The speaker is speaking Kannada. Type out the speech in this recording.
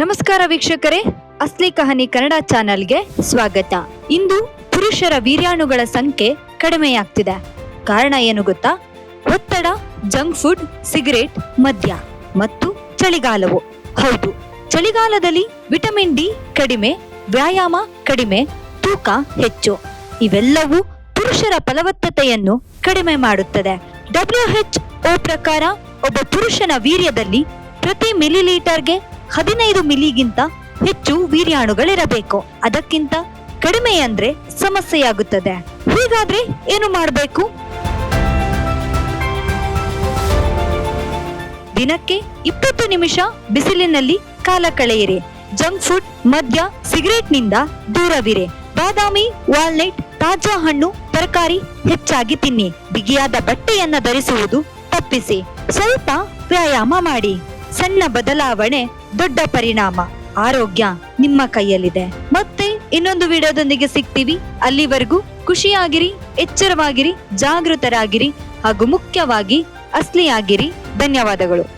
ನಮಸ್ಕಾರ ವೀಕ್ಷಕರೇ, ಅಸ್ಲಿ ಕಹನಿ ಕನ್ನಡ ಚಾನೆಲ್ಗೆ ಸ್ವಾಗತ. ಇಂದು ಪುರುಷರ ವೀರ್ಯಾಣುಗಳ ಸಂಖ್ಯೆ ಕಡಿಮೆಯಾಗ್ತಿದೆ. ಕಾರಣ ಏನು ಗೊತ್ತಾ? ಒತ್ತಡ, ಜಂಕ್ ಫುಡ್, ಸಿಗರೇಟ್, ಮದ್ಯ ಮತ್ತು ಚಳಿಗಾಲವು. ಹೌದು, ಚಳಿಗಾಲದಲ್ಲಿ ವಿಟಮಿನ್ ಡಿ ಕಡಿಮೆ, ವ್ಯಾಯಾಮ ಕಡಿಮೆ, ತೂಕ ಹೆಚ್ಚು. ಇವೆಲ್ಲವೂ ಪುರುಷರ ಫಲವತ್ತತೆಯನ್ನು ಕಡಿಮೆ ಮಾಡುತ್ತದೆ. ಡಬ್ಲ್ಯೂ ಎಚ್ ಓ ಪ್ರಕಾರ ಒಬ್ಬ ಪುರುಷನ ವೀರ್ಯದಲ್ಲಿ ಪ್ರತಿ ಮಿಲಿಲೀಟರ್ಗೆ ಹದಿನೈದು ಮಿಲಿಗಿಂತ ಹೆಚ್ಚು ವೀರ್ಯಾಣುಗಳಿರಬೇಕು. ಅದಕ್ಕಿಂತ ಕಡಿಮೆ ಅಂದ್ರೆ ಸಮಸ್ಯೆಯಾಗುತ್ತದೆ. ಹೀಗಾದ್ರೆ ಏನು ಮಾಡಬೇಕು? ದಿನಕ್ಕೆ ಇಪ್ಪತ್ತು ನಿಮಿಷ ಬಿಸಿಲಿನಲ್ಲಿ ಕಾಲ ಕಳೆಯಿರಿ. ಜಂಕ್ ಫುಡ್, ಮದ್ಯ, ಸಿಗರೇಟ್ನಿಂದ ದೂರವಿರಿ. ಬಾದಾಮಿ, ವಾಲ್ನೆಟ್, ತಾಜಾ ಹಣ್ಣು, ತರಕಾರಿ ಹೆಚ್ಚಾಗಿ ತಿನ್ನಿ. ಬಿಗಿಯಾದ ಬಟ್ಟೆಯನ್ನ ಧರಿಸುವುದು ತಪ್ಪಿಸಿ. ಸ್ವಲ್ಪ ವ್ಯಾಯಾಮ ಮಾಡಿ. ಸಣ್ಣ ಬದಲಾವಣೆ, ದೊಡ್ಡ ಪರಿಣಾಮ. ಆರೋಗ್ಯ ನಿಮ್ಮ ಕೈಯಲ್ಲಿದೆ. ಮತ್ತೆ ಇನ್ನೊಂದು ವಿಡಿಯೋದೊಂದಿಗೆ ಸಿಗ್ತೀವಿ. ಅಲ್ಲಿವರೆಗೂ ಖುಷಿಯಾಗಿರಿ, ಎಚ್ಚರವಾಗಿರಿ, ಜಾಗೃತರಾಗಿರಿ ಹಾಗೂ ಮುಖ್ಯವಾಗಿ ಅಸ್ಲಿಯಾಗಿರಿ. ಧನ್ಯವಾದಗಳು.